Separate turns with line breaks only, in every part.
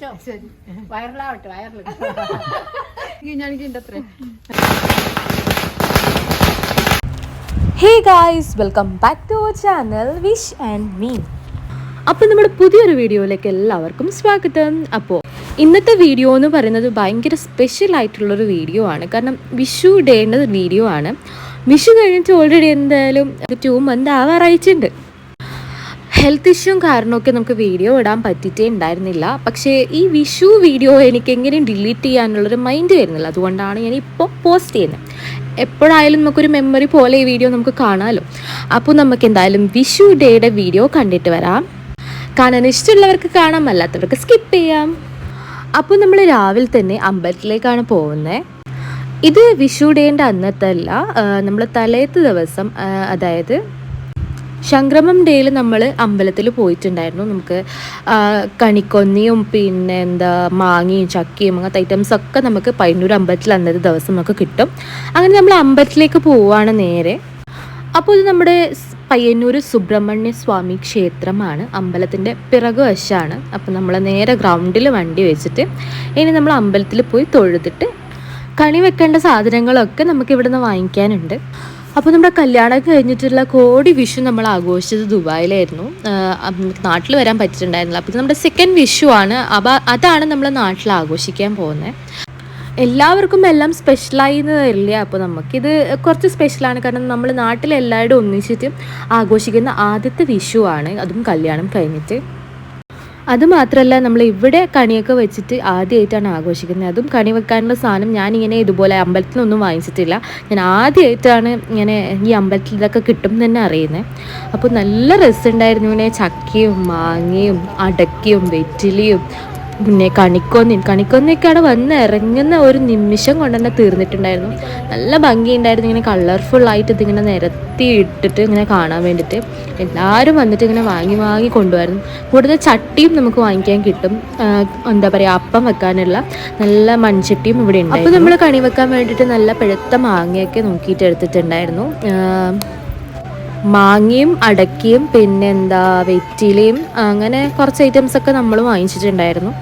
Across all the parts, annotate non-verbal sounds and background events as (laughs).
കഴിച്ചോ ശരി. വയറിലാവട്ടെ വയറിൽ
ഞാനിക്കുണ്ടത്രേ
hey guys welcome back to our channel Wish and me അപ്പോൾ നമ്മുടെ പുതിയൊരു വീഡിയോയിലേക്ക് എല്ലാവർക്കും സ്വാഗതം. അപ്പോൾ ഇന്നത്തെ വീഡിയോ എന്ന് പറയുന്നത് ഭയങ്കര സ്പെഷ്യൽ ആയിട്ടുള്ളൊരു വീഡിയോ ആണ്. കാരണം വിഷു ഡേയുടെ വീഡിയോ ആണ്. വിഷു കഴിഞ്ഞിട്ട് ഓൾറെഡി എന്തായാലും ടു മന്ത് ആവാറായിട്ടുണ്ട്. ഹെൽത്ത് ഇഷ്യൂ കാരണമൊക്കെ നമുക്ക് വീഡിയോ ഇടാൻ പറ്റിയിട്ടേ ഉണ്ടായിരുന്നില്ല. പക്ഷേ ഈ വിഷു വീഡിയോ എനിക്ക് എങ്ങനെയും ഡിലീറ്റ് ചെയ്യാനുള്ളൊരു മൈൻഡ് വരുന്നില്ല. അതുകൊണ്ടാണ് ഞാൻ ഇപ്പോൾ പോസ്റ്റ് ചെയ്യുന്നത് എപ്പോഴായാലും നമുക്കൊരു മെമ്മറി പോലെ ഈ വീഡിയോ നമുക്ക് കാണാമല്ലോ അപ്പോൾ നമുക്ക് എന്തായാലും വിഷു ഡേയുടെ വീഡിയോ കണ്ടിട്ട് വരാം. കാണാൻ ഇഷ്ടമുള്ളവർക്ക് കാണാം അല്ലാത്തവർക്ക് സ്കിപ്പ് ചെയ്യാം. അപ്പോൾ നമ്മൾ രാവിലെ തന്നെ അമ്പലത്തിലേക്കാണ് പോകുന്നത് ഇത് വിഷു ഡേന്റെ അന്നത്തെ അല്ല നമ്മൾ തലേത്ത് ദിവസം അതായത് സംക്രമം ഡേയിൽ നമ്മൾ അമ്പലത്തിൽ പോയിട്ടുണ്ടായിരുന്നു. നമുക്ക് കണിക്കൊന്നിയും പിന്നെ എന്താ മാങ്ങയും ചക്കയും അങ്ങനത്തെ ഐറ്റംസ് ഒക്കെ നമുക്ക് പയ്യന്നൂർ അമ്പലത്തിൽ അന്നത്തെ ദിവസം നമുക്ക് കിട്ടും. അങ്ങനെ നമ്മൾ അമ്പലത്തിലേക്ക് പോവുകയാണ് നേരെ. അപ്പോൾ ഇത് നമ്മുടെ പയ്യന്നൂർ സുബ്രഹ്മണ്യ സ്വാമി ക്ഷേത്രമാണ്. അമ്പലത്തിന്റെ പിറകു വശമാണ് അപ്പോൾ നമ്മൾ നേരെ ഗ്രൗണ്ടിൽ വണ്ടി വെച്ചിട്ട് ഇനി നമ്മൾ അമ്പലത്തിൽ പോയി തൊഴുതിട്ട് കണി വെക്കേണ്ട സാധനങ്ങളൊക്കെ നമുക്ക് ഇവിടുന്ന് വാങ്ങിക്കാനുണ്ട്. അപ്പോൾ നമ്മുടെ കല്യാണം കഴിഞ്ഞിട്ടുള്ള കോടി വിഷു നമ്മൾ ആഘോഷിച്ചത് ദുബായിലായിരുന്നു. നാട്ടിൽ വരാൻ പറ്റിയിട്ടുണ്ടായിരുന്നില്ല. അപ്പോൾ നമ്മുടെ സെക്കൻഡ് വിഷു ആണ്. അപ്പോൾ അതാണ് നമ്മൾ നാട്ടിൽ ആഘോഷിക്കാൻ പോകുന്നത്. എല്ലാവർക്കും എല്ലാം സ്പെഷ്യലായി എന്ന് തരില്ല അപ്പോൾ നമുക്കിത് കുറച്ച് സ്പെഷ്യലാണ് കാരണം നമ്മൾ നാട്ടിലെല്ലാവരും ഒന്നിച്ചിട്ട് ആഘോഷിക്കുന്ന ആദ്യത്തെ വിഷു ആണ്. അതും കല്യാണം കഴിഞ്ഞിട്ട്. അത് മാത്രമല്ല നമ്മൾ ഇവിടെ കണിയൊക്കെ വെച്ചിട്ട് ആദ്യമായിട്ടാണ് ആഘോഷിക്കുന്നത്. അതും കണി വെക്കാനുള്ള സാധനം ഞാൻ ഇങ്ങനെ ഇതുപോലെ അമ്പലത്തിലൊന്നും വാങ്ങിച്ചിട്ടില്ല. ഞാൻ ആദ്യമായിട്ടാണ് ഇങ്ങനെ ഈ അമ്പലത്തിൽ ഇതൊക്കെ കിട്ടും തന്നെ അറിയുന്നത് അപ്പോൾ നല്ല രസമുണ്ടായിരുന്നു ഇങ്ങനെ ചക്കയും മാങ്ങയും അടക്കയും വെറ്റിലയും പിന്നെ കണിക്കൊന്നിൻ കണിക്കൊന്നയൊക്കെയാണ് വന്ന് ഇറങ്ങുന്ന ഒരു നിമിഷം കൊണ്ട് തന്നെ തീർന്നിട്ടുണ്ടായിരുന്നു. നല്ല ഭംഗിയുണ്ടായിരുന്നു. ഇങ്ങനെ ആയിട്ട് ഇതിങ്ങനെ നിരത്തി ഇട്ടിട്ട് ഇങ്ങനെ കാണാൻ വേണ്ടിയിട്ട്. എല്ലാവരും വന്നിട്ട് ഇങ്ങനെ വാങ്ങി വാങ്ങി കൊണ്ടുവരുന്നു. കൂടുതൽ ചട്ടിയും നമുക്ക് വാങ്ങിക്കാൻ കിട്ടും. എന്താ പറയുക അപ്പം വെക്കാനുള്ള നല്ല മൺചട്ടിയും ഇവിടെ ഉണ്ട് അപ്പോൾ നമ്മൾ കണി വെക്കാൻ വേണ്ടിയിട്ട് നല്ല പഴുത്ത മാങ്ങയൊക്കെ നോക്കിയിട്ട് എടുത്തിട്ടുണ്ടായിരുന്നു. മാങ്ങയും അടക്കയും പിന്നെ എന്താ വെറ്റിലയും അങ്ങനെ കുറച്ച് ഐറ്റംസൊക്കെ നമ്മൾ വാങ്ങിച്ചിട്ടുണ്ടായിരുന്നു.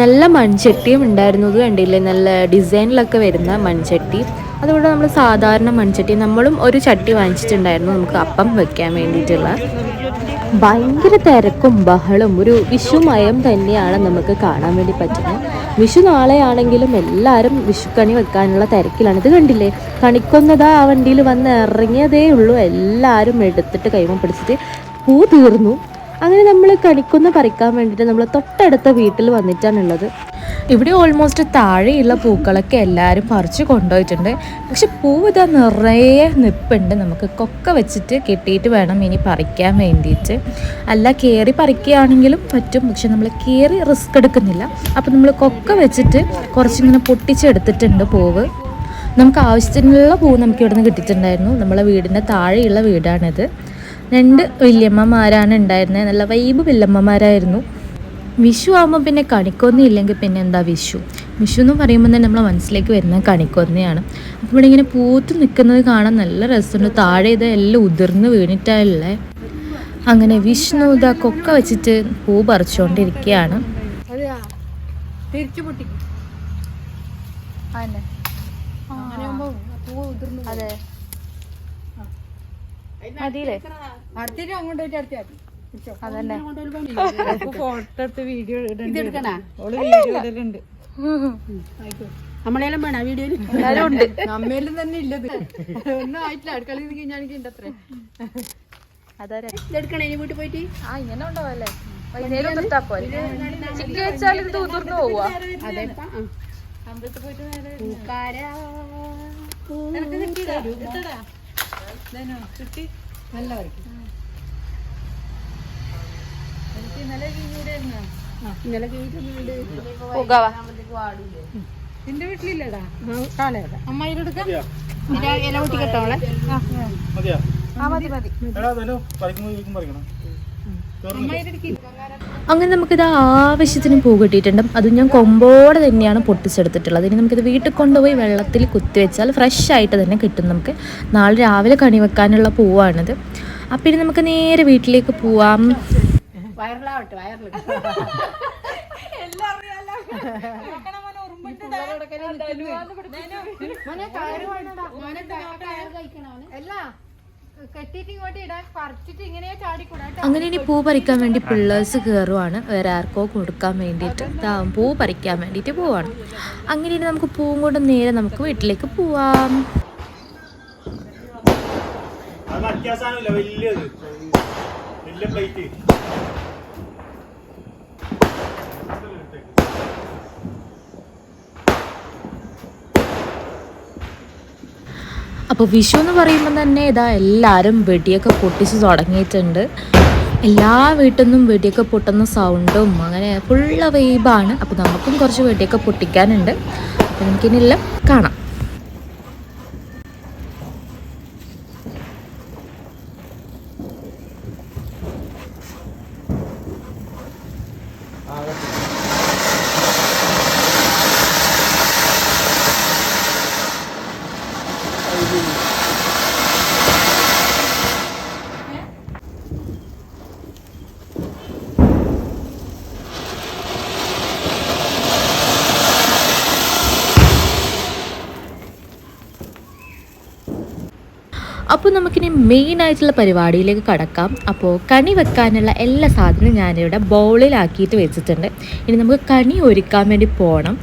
നല്ല മൺചട്ടിയും ഉണ്ടായിരുന്നു. ഇത് കണ്ടില്ലേ? നല്ല ഡിസൈനിലൊക്കെ വരുന്ന മൺചട്ടി. അതുകൊണ്ട് നമ്മൾ സാധാരണ മൺചട്ടി നമ്മളും ഒരു ചട്ടി വാങ്ങിച്ചിട്ടുണ്ടായിരുന്നു നമുക്ക് അപ്പം വെക്കാൻ വേണ്ടിയിട്ടുള്ള. ഭയങ്കര തിരക്കും ബഹളും ഒരു വിഷുമയം തന്നെയാണ് നമുക്ക് കാണാൻ വേണ്ടി പറ്റുന്നത്. വിഷു നാളെയാണെങ്കിലും എല്ലാവരും വിഷുക്കണി വെക്കാനുള്ള തിരക്കിലാണ്. ഇത് കണ്ടില്ലേ? കണിക്കൊന്നതാ ആ വണ്ടിയിൽ വന്ന് ഇറങ്ങിയതേ ഉള്ളൂ. എല്ലാവരും എടുത്തിട്ട് കൈമ പിടിച്ചിട്ട് പൂ തീർന്നു. അങ്ങനെ നമ്മൾ കണിക്കൊന്ന് പറിക്കാൻ വേണ്ടിയിട്ട് നമ്മൾ തൊട്ടടുത്ത വീട്ടിൽ വന്നിട്ടാണുള്ളത്. ഇവിടെ ഓൾമോസ്റ്റ് താഴെയുള്ള പൂക്കളൊക്കെ എല്ലാവരും പറിച്ചു കൊണ്ടുപോയിട്ടുണ്ട്. പക്ഷെ പൂവ് ഇതാ നിറയെ നിപ്പുണ്ട്. നമുക്ക് കൊക്ക വെച്ചിട്ട് കെട്ടിയിട്ട് വേണം ഇനി പറിക്കാൻ വേണ്ടിയിട്ട്. അല്ല കയറി പറിക്കുകയാണെങ്കിലും പറ്റും. പക്ഷെ നമ്മൾ കയറി റിസ്ക് എടുക്കുന്നില്ല. അപ്പം നമ്മൾ കൊക്ക വെച്ചിട്ട് കുറച്ചിങ്ങനെ പൊട്ടിച്ചെടുത്തിട്ടുണ്ട് പൂവ്. നമുക്ക് ആവശ്യത്തിനുള്ള പൂവ് നമുക്ക് ഇവിടുന്ന് കിട്ടിയിട്ടുണ്ടായിരുന്നു. നമ്മളെ വീടിന്റെ താഴെയുള്ള വീടാണിത്. രണ്ട് വല്യമ്മമാരാണ് ഉണ്ടായിരുന്നത് നല്ല വൈബ് വല്യമ്മമാരായിരുന്നു. വിഷു ആകുമ്പോൾ പിന്നെ കണിക്കൊന്ന ഇല്ലെങ്കിൽ പിന്നെ എന്താ വിഷു? വിഷു എന്ന് പറയുമ്പോൾ തന്നെ നമ്മളെ മനസ്സിലേക്ക് വരുന്ന കണിക്കൊന്നയാണ്. അപ്പോൾ ഇവിടെ ഇങ്ങനെ പൂത്ത് നിൽക്കുന്നത് കാണാൻ നല്ല രസമുണ്ട്. താഴെ ഇത് എല്ലാം ഉതിർന്ന് വീണിട്ടല്ലേ? അങ്ങനെ വിഷ്ണു ഇതാ കൊക്ക വെച്ചിട്ട് പൂ പറിച്ചുകൊണ്ടിരിക്കുകയാണ്
അതെയാ തിരിച്ചു പൊട്ടിക്കും
അതന്നെ
അങ്ങനെ ആകുമ്പോ പൂ ഉതിർന്നു
അതെ മതിയില്ലേ?
അടുത്തിട്ട് അങ്ങോട്ട് പോയിട്ട് അടുത്ത പിടിച്ചോ.
അതന്നെ. (laughs)
ഫോട്ടോ എടുത്ത് വീഡിയോ
ഓൾ വീഡിയോ ഇടലുണ്ട്.
നമ്മളെല്ലാം വേണ വീഡിയോയിൽ
എല്ലാരും ഉണ്ട്. (laughs)
നമ്മയിലും തന്നെ ഇല്ലത് ഒന്നും ആയിട്ടില്ല. അടുക്കളയിൽ നിന്ന് ഞാനിക്ക് അത്രേ. ഇതെടുക്കണേ ഇനി വീട്ടിൽ പോയിട്ട്?
ആ ഇങ്ങനെ ഉണ്ടാവല്ലേ വൈകുന്നേരം ഒന്ന് ഇട്ടാ പോലെ ചിക്കി വെച്ചാൽ ഇത് ഉതിർന്നു പോവാ
അതെ. പൂക്കാര. നല്ല വരയ്ക്കും. ഇന്നലെ
പോകാവാ
നിന്റെ വീട്ടിലില്ലടാ? കാളയതാ അമ്മായിരെടുക്കാം ഇല പൊട്ടി കെട്ടോളെ
മതിയാ?
ആ മതി മതി.
എടാ വില പറിക്കുമ്പോൾ ഇരിക്കും പറിക്കണം
അങ്ങനെ നമുക്കിത് ആവശ്യത്തിന് പൂ കിട്ടിയിട്ടുണ്ട്. അത് ഞാൻ കൊമ്പോടെ തന്നെയാണ് പൊട്ടിച്ചെടുത്തിട്ടുള്ളത്. ഇനി നമുക്കിത് വീട്ടിൽ കൊണ്ടുപോയി വെള്ളത്തിൽ കുത്തി വെച്ചാൽ ഫ്രഷ് ആയിട്ട് തന്നെ കിട്ടും നമുക്ക്. നാളെ രാവിലെ കണി വെക്കാനുള്ള പൂവാണിത്. അപ്പം ഇനി നമുക്ക് നേരെ വീട്ടിലേക്ക് പോവാം.
വയറിലാവട്ടെ വയറിൽ മോനെ
അങ്ങനെ ഇനി പൂ പറിക്കാൻ വേണ്ടി പിള്ളേഴ്സ് കയറുവാണ് വേറെ ആർക്കോ കൊടുക്കാൻ വേണ്ടിയിട്ട്. ദാ പൂ പറിക്കാൻ വേണ്ടിയിട്ട് പോവാണ്. അങ്ങനെ ഇനി നമുക്ക് പൂവും കൊണ്ട് നേരെ നമുക്ക് വീട്ടിലേക്ക് പോവാം.
അത് വലിയ വലിയ പ്ലേറ്റ്
അപ്പോൾ വിഷു എന്ന് പറയുമ്പോൾ തന്നെ ഇതാ എല്ലാവരും വെടിയൊക്കെ പൊട്ടിച്ച് തുടങ്ങിയിട്ടുണ്ട്. എല്ലാ വീട്ടിൽ നിന്നും വെടിയൊക്കെ പൊട്ടുന്ന സൗണ്ടും അങ്ങനെ ഫുള്ള് വൈബാണ് അപ്പോൾ നമുക്കും കുറച്ച് വെടിയൊക്കെ പൊട്ടിക്കാനുണ്ട്. അപ്പോൾ നമുക്കിനെല്ലാം കാണാം. അപ്പോൾ നമുക്കിനി മെയിൻ ആയിട്ടുള്ള പരിപാടിയിലേക്ക് കടക്കാം. അപ്പോൾ കണി വെക്കാനുള്ള എല്ലാ സാധനവും ഞാനിവിടെ ബൗളിലാക്കിയിട്ട് വെച്ചിട്ടുണ്ട്. ഇനി നമുക്ക് കണി ഒരുക്കാൻ വേണ്ടി പോകണം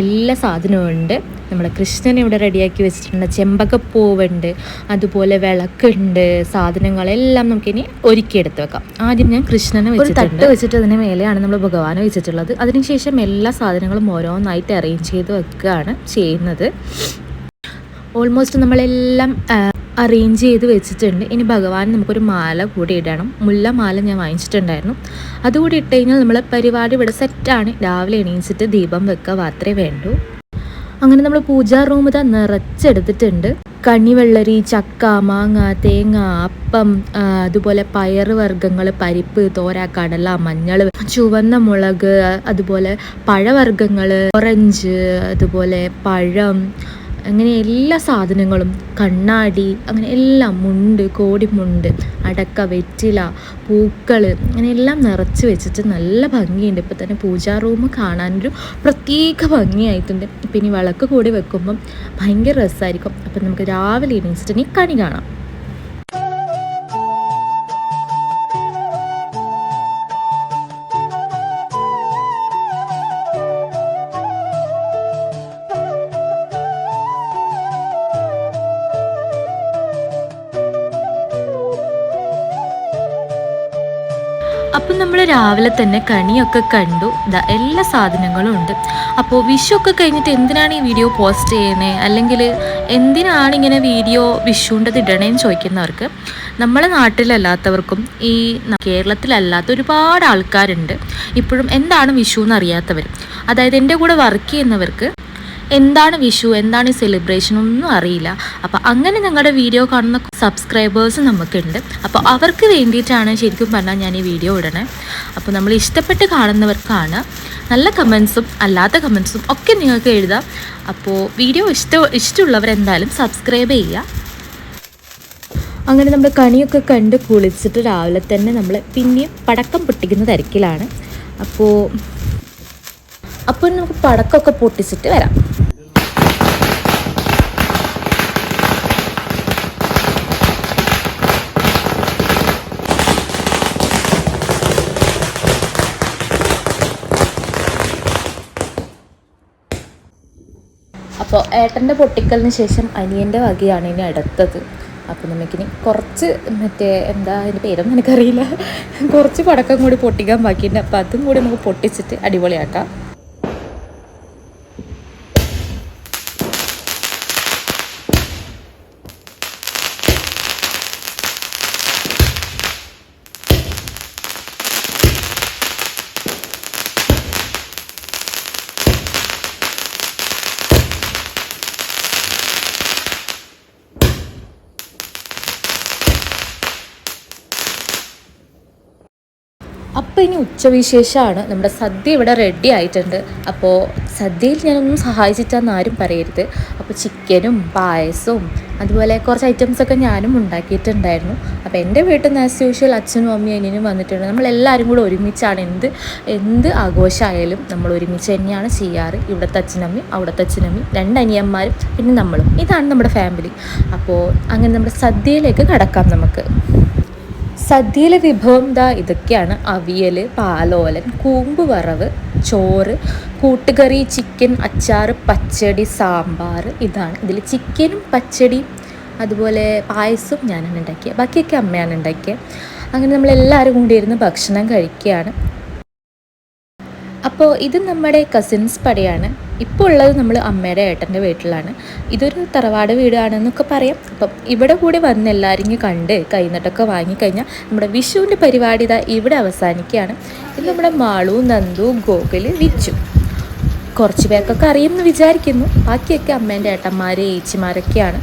എല്ലാ സാധനവും ഉണ്ട്. നമ്മുടെ കൃഷ്ണൻ ഇവിടെ റെഡിയാക്കി വെച്ചിട്ടുണ്ട്. ചെമ്പകപ്പൂവുണ്ട്. അതുപോലെ വിളക്കുണ്ട്. സാധനങ്ങളെല്ലാം നമുക്കിനി ഒരുക്കിയെടുത്ത് വെക്കാം. ആദ്യം ഞാൻ കൃഷ്ണനെ വെച്ചിട്ടുണ്ട് തട്ട് വെച്ചിട്ട് അതിന് മേലെയാണ് നമ്മൾ ഭഗവാനെ വെച്ചിട്ടുള്ളത്. അതിനുശേഷം എല്ലാ സാധനങ്ങളും ഓരോന്നായിട്ട് അറേഞ്ച് ചെയ്ത് വെക്കുകയാണ് ചെയ്യുന്നത്. ഓൾമോസ്റ്റ് നമ്മളെല്ലാം അറേഞ്ച് ചെയ്ത് വെച്ചിട്ടുണ്ട്. ഇനി ഭഗവാൻ നമുക്കൊരു മാല കൂടി ഇടണം. മുല്ല മാല ഞാൻ വാങ്ങിച്ചിട്ടുണ്ടായിരുന്നു. അതുകൂടി ഇട്ട് കഴിഞ്ഞാൽ നമ്മൾ പരിപാടി ഇവിടെ സെറ്റാണ് രാവിലെ എണീച്ചിട്ട് ദീപം വെക്കുക മാത്രമേ വേണ്ടൂ. അങ്ങനെ നമ്മൾ പൂജാ റൂം ഇതാ നിറച്ചെടുത്തിട്ടുണ്ട്. കണിവെള്ളരി ചക്ക മാങ്ങ തേങ്ങ അപ്പം അതുപോലെ പയറ് വർഗങ്ങൾ പരിപ്പ് തോര കടല മഞ്ഞൾ ചുവന്ന മുളക് അതുപോലെ പഴവർഗങ്ങൾ ഓറഞ്ച് അതുപോലെ പഴം അങ്ങനെ എല്ലാ സാധനങ്ങളും കണ്ണാടി അങ്ങനെ എല്ലാം മുണ്ട് കോടിമുണ്ട് അടക്ക വെറ്റില പൂക്കൾ അങ്ങനെ എല്ലാം നിറച്ച് വെച്ചിട്ട് നല്ല ഭംഗിയുണ്ട്. ഇപ്പം തന്നെ പൂജാ റൂം കാണാനൊരു പ്രത്യേക ഭംഗിയായിട്ടുണ്ട്. ഇനി വിളക്ക് കൂടി വെക്കുമ്പം ഭയങ്കര രസമായിരിക്കും. അപ്പം നമുക്ക് രാവിലെ എണീച്ചിട്ട് ഇനി കണി കാണാം. നമ്മൾ രാവിലെ തന്നെ കണിയൊക്കെ കണ്ടു. എല്ലാ സാധനങ്ങളും ഉണ്ട്. അപ്പോൾ വിഷു ഒക്കെ കഴിഞ്ഞിട്ട് എന്തിനാണ് ഈ വീഡിയോ പോസ്റ്റ് ചെയ്യുന്നത് അല്ലെങ്കിൽ എന്തിനാണ് ഇങ്ങനെ വീഡിയോ വിഷുവിന്റെത് ഇടണേന്ന് ചോദിക്കുന്നവർക്ക് നമ്മളെ നാട്ടിലല്ലാത്തവർക്കും ഈ കേരളത്തിലല്ലാത്ത ഒരുപാട് ആൾക്കാരുണ്ട്. ഇപ്പോഴും എന്താണ് വിഷു എന്നറിയാത്തവർ അതായത് എന്റെ കൂടെ വർക്ക് ചെയ്യുന്നവർക്ക് എന്താണ് വിഷു എന്താണ് ഈ സെലിബ്രേഷൻ ഒന്നും അറിയില്ല. അപ്പോൾ അങ്ങനെ ഞങ്ങളുടെ വീഡിയോ കാണുന്ന സബ്സ്ക്രൈബേഴ്സ് നമുക്കുണ്ട്. അപ്പോൾ അവർക്ക് വേണ്ടിയിട്ടാണ് ശരിക്കും പറഞ്ഞാൽ ഞാൻ ഈ വീഡിയോ ഇടണേ. അപ്പോൾ നമ്മൾ ഇഷ്ടപ്പെട്ട് കാണുന്നവർക്കാണ് നല്ല കമൻസും അല്ലാത്ത കമൻസും ഒക്കെ നിങ്ങൾക്ക് എഴുതാം. അപ്പോൾ വീഡിയോ ഇഷ്ട ഇഷ്ടമുള്ളവരെന്തായാലും സബ്സ്ക്രൈബ് ചെയ്യുക. അങ്ങനെ നമ്മൾ കണിയൊക്കെ കണ്ട് കുളിച്ചിട്ട് രാവിലെ തന്നെ നമ്മൾ പിന്നെയും പടക്കം പൊട്ടിക്കുന്ന തിരക്കിലാണ്. അപ്പോൾ അപ്പോൾ നമുക്ക് പടക്കമൊക്കെ പൊട്ടിച്ചിട്ട് വരാം. അപ്പോൾ ഏട്ടന്റെ പൊട്ടിക്കലിന് ശേഷം അനിയന്റെ വകയാണ് ഇനി അടുത്തത്. അപ്പം നമുക്കിനി കുറച്ച് മറ്റേ എന്താ അതിന്റെ പേരൊന്നും എനിക്കറിയില്ല. കുറച്ച് പടക്കം കൂടി പൊട്ടിക്കാൻ ബാക്കിയുണ്ട്. അപ്പം അതും കൂടി നമുക്ക് പൊട്ടിച്ചിട്ട് അടിപൊളിയാക്കാം. ഇനി ഉച്ചവിശേഷമാണ്. നമ്മുടെ സദ്യ ഇവിടെ റെഡി ആയിട്ടുണ്ട്. അപ്പോൾ സദ്യയിൽ ഞാനൊന്നും സഹായിച്ചിട്ടാന്ന് ആരും പറയരുത്. അപ്പോൾ ചിക്കനും പായസവും അതുപോലെ കുറച്ച് ഐറ്റംസൊക്കെ ഞാനും ഉണ്ടാക്കിയിട്ടുണ്ടായിരുന്നു. അപ്പോൾ എന്റെ വീട്ടിൽ നിന്ന് ആസ് യൂഷ്വൽ അച്ഛനും അമ്മയും അനിയനും വന്നിട്ടുണ്ട്. നമ്മളെല്ലാവരും കൂടെ ഒരുമിച്ചാണ് എന്ത് എന്ത് ആഘോഷമായാലും നമ്മൾ ഒരുമിച്ച് തന്നെയാണ് ചെയ്യാറ്. ഇവിടുത്തെ അച്ഛനമ്മയും അവിടുത്തെ അച്ഛനമ്മയും രണ്ട് അനിയന്മാരും പിന്നെ നമ്മളും. ഇതാണ് നമ്മുടെ ഫാമിലി അപ്പോൾ അങ്ങനെ നമ്മുടെ സദ്യയിലേക്ക് കടക്കാം നമുക്ക്. സദ്യയിലെ വിഭവം ദാ ഇതൊക്കെയാണ്. അവിയൽ പാലോലൻ കൂമ്പ് വറവ് ചോറ് കൂട്ടുകറി ചിക്കൻ അച്ചാർ പച്ചടി സാമ്പാർ ഇതാണ് ഇതിൽ ചിക്കനും പച്ചടിയും അതുപോലെ പായസവും ഞാനാണ് ഉണ്ടാക്കിയത് ബാക്കിയൊക്കെ അമ്മയാണ് ഉണ്ടാക്കിയത് അങ്ങനെ നമ്മളെല്ലാവരും കൂടി ഇരുന്ന് ഭക്ഷണം കഴിക്കുകയാണ്. അപ്പോൾ ഇത് നമ്മുടെ കസിൻസ് പടയാണ്. ഇപ്പോൾ ഉള്ളത് നമ്മൾ അമ്മയുടെ ഏട്ടന്റെ വീട്ടിലാണ്. ഇതൊരു തറവാട് വീടാണെന്നൊക്കെ പറയാം. അപ്പം ഇവിടെ കൂടി വന്ന് എല്ലാവരും കണ്ട് കൈനട്ടൊക്കെ വാങ്ങിക്കഴിഞ്ഞാൽ നമ്മുടെ വിഷുവിന്റെ പരിപാടി ഇതാ ഇവിടെ അവസാനിക്കുകയാണ്. ഇത് നമ്മുടെ മാളു നന്ദു ഗോകുൽ വിച്ചു. കുറച്ച് പേർക്കൊക്കെ അറിയുമെന്ന് വിചാരിക്കുന്നു. ബാക്കിയൊക്കെ അമ്മേന്റെ ഏട്ടന്മാർ ഏച്ചിമാരൊക്കെയാണ്.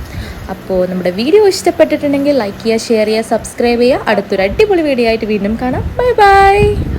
അപ്പോൾ നമ്മുടെ വീഡിയോ ഇഷ്ടപ്പെട്ടിട്ടുണ്ടെങ്കിൽ ലൈക്ക് ചെയ്യുക ഷെയർ ചെയ്യുക സബ്സ്ക്രൈബ് ചെയ്യുക. അടുത്തൊരു അടിപൊളി വീഡിയോ ആയിട്ട് വീണ്ടും കാണാം. Bye bye